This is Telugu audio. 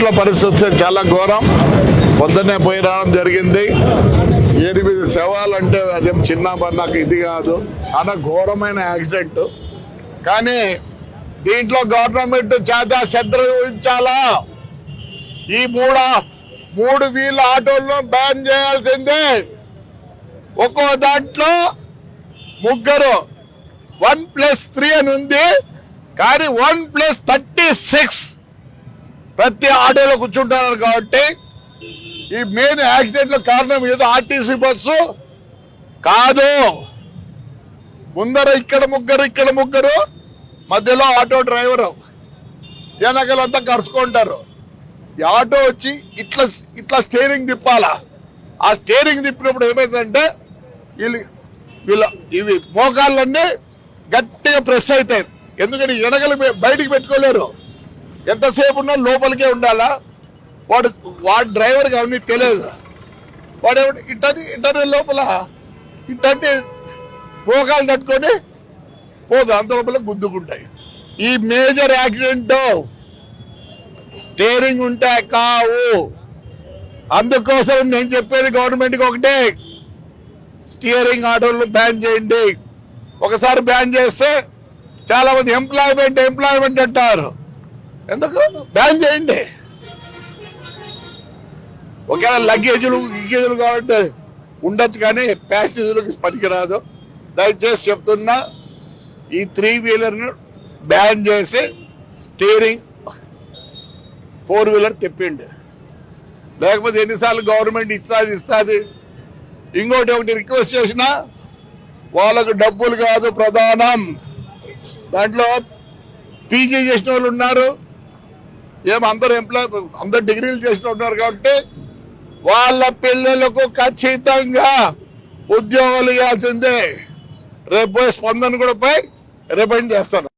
రోడ్ల పరిస్థితి చాలా ఘోరం. పొద్దున్నే పోయి రావడం జరిగింది. ఎనిమిది శవాలు అంటే అదేం చిన్న నాకు ఇది కాదు. అన్న ఘోరమైన యాక్సిడెంట్. కానీ దీంట్లో గవర్నమెంట్ చేత శ్రద్ధ ఉంచాలా ఈ మూడ మూడు వీళ్ళ ఆటోలను బ్యాన్ చేయాల్సిందే. ఒక్కో దాంట్లో ముగ్గురు వన్ ప్లస్ త్రీ అని ఉంది. కానీ వన్ ప్లస్ థర్టీ సిక్స్ ప్రతి ఆటోలో కూర్చుంటున్నారు కాబట్టి ఈ మెయిన్ యాక్సిడెంట్ కారణం ఏదో ఆర్టీసీ బస్సు కాదు. ముందర ఇక్కడ ముగ్గురు ఇక్కడ ముగ్గురు మధ్యలో ఆటో డ్రైవరు. వెనకలంతా కరుచుకుంటారు. ఈ ఆటో వచ్చి ఇట్లా ఇట్లా స్టీరింగ్ తిప్పాలా. ఆ స్టీరింగ్ తిప్పినప్పుడు ఏమైందంటే వీళ్ళు వీళ్ళ ఇవి మోకాళ్ళన్నీ గట్టిగా ప్రెస్ అవుతాయి. ఎందుకని వెనకలు బయటికి పెట్టుకోలేరు. ఎంతసేపు ఉన్నా లోపలికే ఉండాలా? వాడు వాడు డ్రైవర్కి అవన్నీ తెలియదు. వాడు ఏమిటి ఇంటర్నే ఇట్టని లోపల ఇంటర్నే మోకాలు తట్టుకొని పోదు అంత లోపల గుద్దుకుంటాయి. ఈ మేజర్ యాక్సిడెంట్ స్టేరింగ్ ఉంటే కావు. అందుకోసం నేను చెప్పేది గవర్నమెంట్కి ఒకటే. స్టీరింగ్ ఆటోలు బ్యాన్ చేయండి. ఒకసారి బ్యాన్ చేస్తే చాలామంది ఎంప్లాయ్మెంట్ ఎంప్లాయ్మెంట్ అంటారు. ఎందుకు? బ్యాన్ చేయండి. ఒకవేళ లగేజీలు గిగేజీలు కాబట్టి ఉండొచ్చు కానీ ప్యాసింజర్లకు పనికిరాదు. దయచేసి చెప్తున్నా ఈ త్రీ వీలర్ను బ్యాన్ చేసి స్టీరింగ్ ఫోర్ వీలర్ తెప్పిండి. లేకపోతే ఎన్నిసార్లు గవర్నమెంట్ ఇస్తుంది ఇస్తుంది. ఇంకోటి ఒకటి రిక్వెస్ట్ చేసినా వాళ్ళకు డబ్బులు కాదు ప్రధానం. దాంట్లో పీజీ చేసిన వాళ్ళు ఉన్నారు. ఏం అందరు ఎంప్లాయ్ అందరు డిగ్రీలు చేసిన ఉన్నారు కాబట్టి వాళ్ళ పిల్లలకు ఖచ్చితంగా ఉద్యోగాలు ఇవ్వాల్సిందే. రేపు స్పందన కూడా పై రిమైండ్ చేస్తాను.